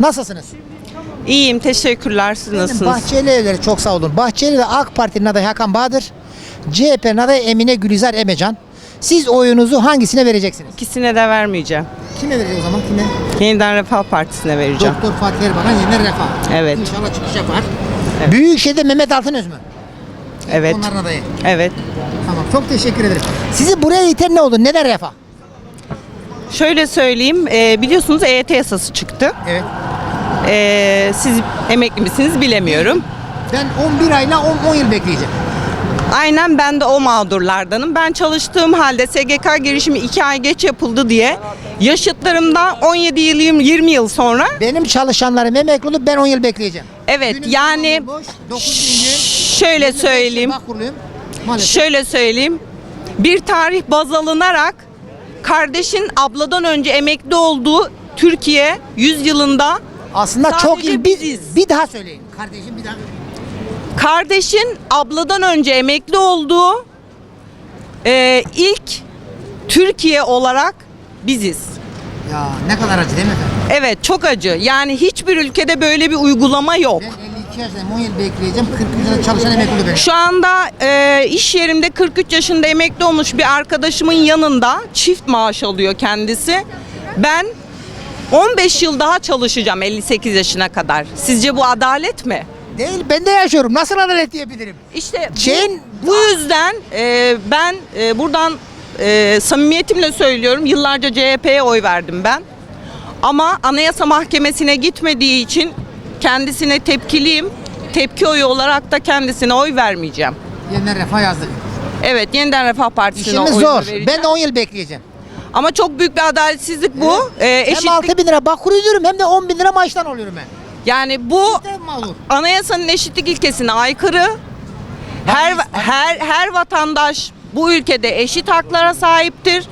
Nasılsınız? İyiyim, teşekkürler. Siz nasılsınız? Bahçeli evleri çok sağ olun. Bahçeli ve AK Parti'nin adayı Hakan Bahadır. CHP'nin adayı Emine Gülizar Emecan. Siz oyunuzu hangisine vereceksiniz? İkisine de vermeyeceğim. Kime vereceğiz o zaman? Kime? Yeniden Refah Partisi'ne vereceğim. Doktor Fatih Erbakan Yener Refah. Evet. İnşallah çıkış yapar. Büyükşehir'de Mehmet Altınöz mü? Evet. Onların adayı. Evet. Tamam çok teşekkür ederim. Sizi buraya iten ne oldu? Neden Refah? Şöyle söyleyeyim, e, biliyorsunuz EYT yasası çıktı. Evet. E, siz emekli misiniz bilemiyorum. Ben 11 ayla 10, 10 yıl bekleyeceğim. Aynen ben de o mağdurlardanım. Ben çalıştığım halde SGK girişimi 2 ay geç yapıldı diye yaşıtlarımdan 17 yıl 20 20 yıl sonra Benim çalışanlarım emekli olup ben 10 yıl bekleyeceğim. evet Günüm yani boş, dokuz gün gün. şöyle söyleyeyim. Kuruluyum. Maalesef. Şöyle söyleyeyim. Bir tarih baz alınarak kardeşin abladan önce emekli olduğu Türkiye 100 yılında Aslında Sadece çok iyi. Bir, biziz. bir daha söyleyin. Kardeşim bir daha. kardeşin abladan önce emekli olduğu e, ilk Türkiye olarak biziz. Ya ne kadar acı değil mi efendim? Evet çok acı. Yani hiçbir ülkede böyle bir uygulama yok. Ben 52 yaşındayım 10 yıl bekleyeceğim. 43 yaşında çalışan emekli benim. Şu anda e, iş yerimde 43 yaşında emekli olmuş bir arkadaşımın yanında çift maaş alıyor kendisi. Ben 15 yıl daha çalışacağım 58 yaşına kadar. Sizce bu adalet mi? Değil ben de yaşıyorum. Nasıl adalet diyebilirim? İşte bu- Şeyin- bu, yüzden e, ben e, buradan e, samimiyetimle söylüyorum yıllarca CHP'ye oy verdim ben. Ama Anayasa Mahkemesi'ne gitmediği için kendisine tepkiliyim. Tepki oyu olarak da kendisine oy vermeyeceğim. Yeniden refah yazdık. Evet yeniden Refah Partisi'ne İşimiz zor. vereceğim. Ben de 10 yıl bekleyeceğim. Ama çok büyük bir adaletsizlik bu. Ee, Hem eşitlik 6 bin lira bakır ödüyorum hem de 10 bin lira maaştan oluyorum ben. yani bu mağdur. anayasanın eşitlik ilkesine aykırı. Her her her vatandaş bu ülkede eşit haklara sahiptir.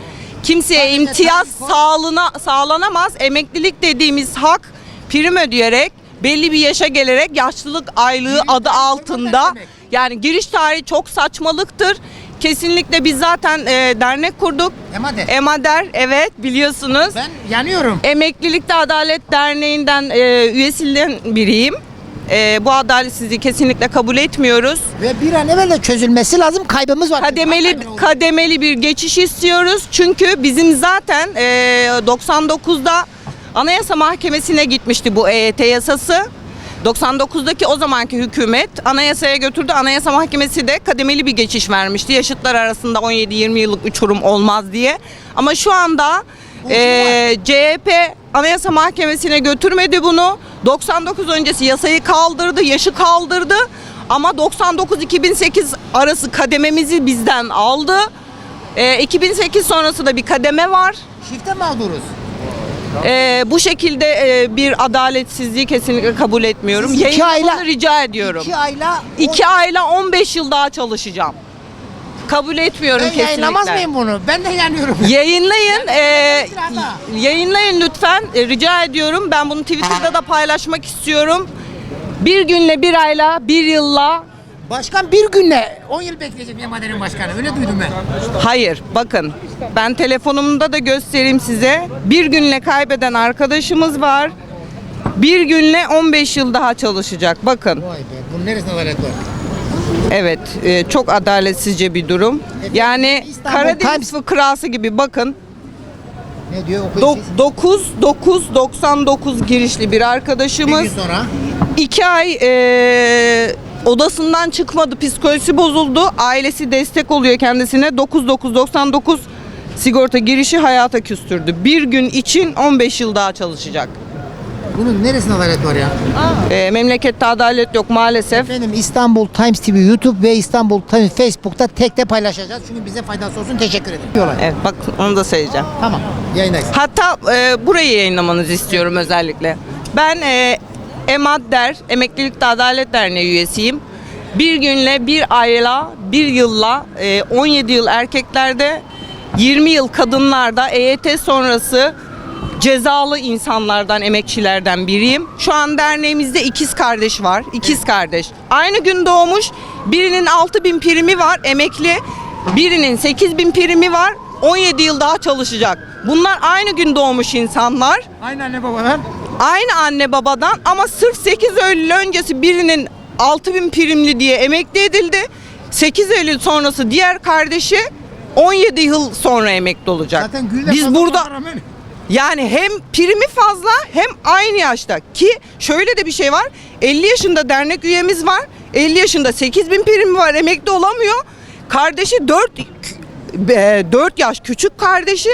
Kimseye Sadece imtiyaz tabii sağlanamaz. Emeklilik dediğimiz hak prim ödeyerek belli bir yaşa gelerek yaşlılık aylığı adı altında yani giriş tarihi çok saçmalıktır. Kesinlikle biz zaten e, dernek kurduk. Emade. Emader evet biliyorsunuz. Ben yanıyorum. Emeklilikte Adalet Derneği'nden e, üyesinden biriyim. E, bu adaletsizliği kesinlikle kabul etmiyoruz. Ve bir an evvel de çözülmesi lazım. Kaybımız var. Kademeli oldu. kademeli bir geçiş istiyoruz. Çünkü bizim zaten e, 99'da Anayasa Mahkemesi'ne gitmişti bu EYT yasası. 99'daki o zamanki hükümet anayasaya götürdü. Anayasa Mahkemesi de kademeli bir geçiş vermişti. Yaşıtlar arasında 17-20 yıllık uçurum olmaz diye. Ama şu anda e, CHP Anayasa Mahkemesi'ne götürmedi bunu. 99 öncesi yasayı kaldırdı, yaşı kaldırdı. Ama 99-2008 arası kadememizi bizden aldı. E, 2008 sonrası da bir kademe var. Çifte mağduruz. E, bu şekilde e, bir adaletsizliği kesinlikle kabul etmiyorum. Siz iki ayla- rica ediyorum. 2 ayla 2 ayla 15 yıl daha çalışacağım. Kabul etmiyorum ben kesinlikle. yayınlamaz mıyım bunu? Ben de yanıyorum. Yayınlayın. e, sırada. yayınlayın lütfen. E, rica ediyorum. Ben bunu Twitter'da da paylaşmak istiyorum. Bir günle, bir ayla, bir yılla Başkan bir günle 10 yıl bekleyeceğim Yamade'nin başkanı. Öyle duydum ben. Hayır bakın ben telefonumda da göstereyim size. Bir günle kaybeden arkadaşımız var. Bir günle 15 yıl daha çalışacak. Bakın Vay be. Bunun neresinde adalet var? evet e, çok adaletsizce bir durum. Yani İstanbul Karadeniz Times- fıkrası gibi bakın. Ne diyor? Okuyun siz. 9 9 99 girişli bir Bir arkadaşımız. gün sonra. İki ay e, odasından çıkmadı, psikolojisi bozuldu. Ailesi destek oluyor kendisine. 9999 sigorta girişi hayata küstürdü. Bir gün için 15 yıl daha çalışacak. Bunun neresinde adalet var ya? E, memlekette adalet yok maalesef. Efendim İstanbul Times TV YouTube ve İstanbul Times Facebook'ta tek de paylaşacağız. Çünkü bize faydası olsun. Teşekkür ederim. Diyorlar. Evet bak onu da söyleyeceğim. Tamam. Yayındayız. Hatta e, burayı yayınlamanızı istiyorum özellikle. Ben e, EMADDER, Emeklilikte Adalet Derneği üyesiyim. Bir günle, bir ayla, bir yılla, e, 17 yıl erkeklerde, 20 yıl kadınlarda EYT sonrası cezalı insanlardan, emekçilerden biriyim. Şu an derneğimizde ikiz kardeş var. İkiz kardeş. Aynı gün doğmuş. Birinin 6 bin primi var emekli. Birinin 8 bin primi var. 17 yıl daha çalışacak. Bunlar aynı gün doğmuş insanlar. Aynı anne babadan. Aynı anne babadan ama sırf 8 Eylül öncesi birinin 6000 primli diye emekli edildi. 8 Eylül sonrası diğer kardeşi 17 yıl sonra emekli olacak. Zaten Biz burada rağmen- yani hem primi fazla hem aynı yaşta ki şöyle de bir şey var 50 yaşında dernek üyemiz var 50 yaşında 8 bin primi var emekli olamıyor kardeşi 4 4 yaş küçük kardeşi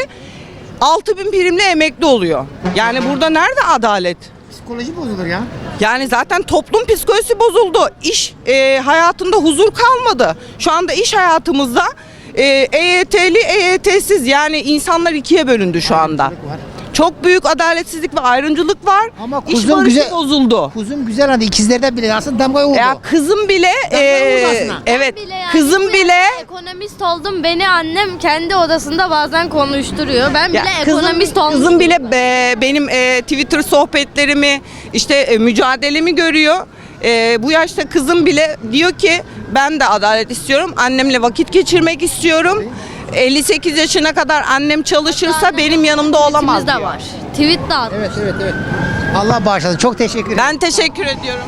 6 bin primle emekli oluyor yani burada nerede adalet Psikoloji bozulur ya. yani zaten toplum psikolojisi bozuldu. İş e, hayatında huzur kalmadı. Şu anda iş hayatımızda e, EYT'li, EYT'siz yani insanlar ikiye bölündü şu anda. Çok büyük adaletsizlik ve ayrımcılık var. Ama İş kuzum barışı güzel- bozuldu. Kuzum güzel hadi ikizlerden bile aslında damga vurdu. Ya kızım bile e, vurdu aslında. evet bile yani kızım bile yaşta ekonomist oldum. Beni annem kendi odasında bazen konuşturuyor. Ben bile Ya kızım, ekonomist oldum. kızım bile be- benim e, Twitter sohbetlerimi işte e, mücadelemi görüyor. E, bu yaşta kızım bile diyor ki ben de adalet istiyorum. Annemle vakit geçirmek istiyorum. 58 yaşına kadar annem çalışırsa benim yanımda olamaz de diyor. var. Tweet de atmış. Evet evet evet. Allah bağışlasın. Çok teşekkür ederim. Ben teşekkür ediyorum.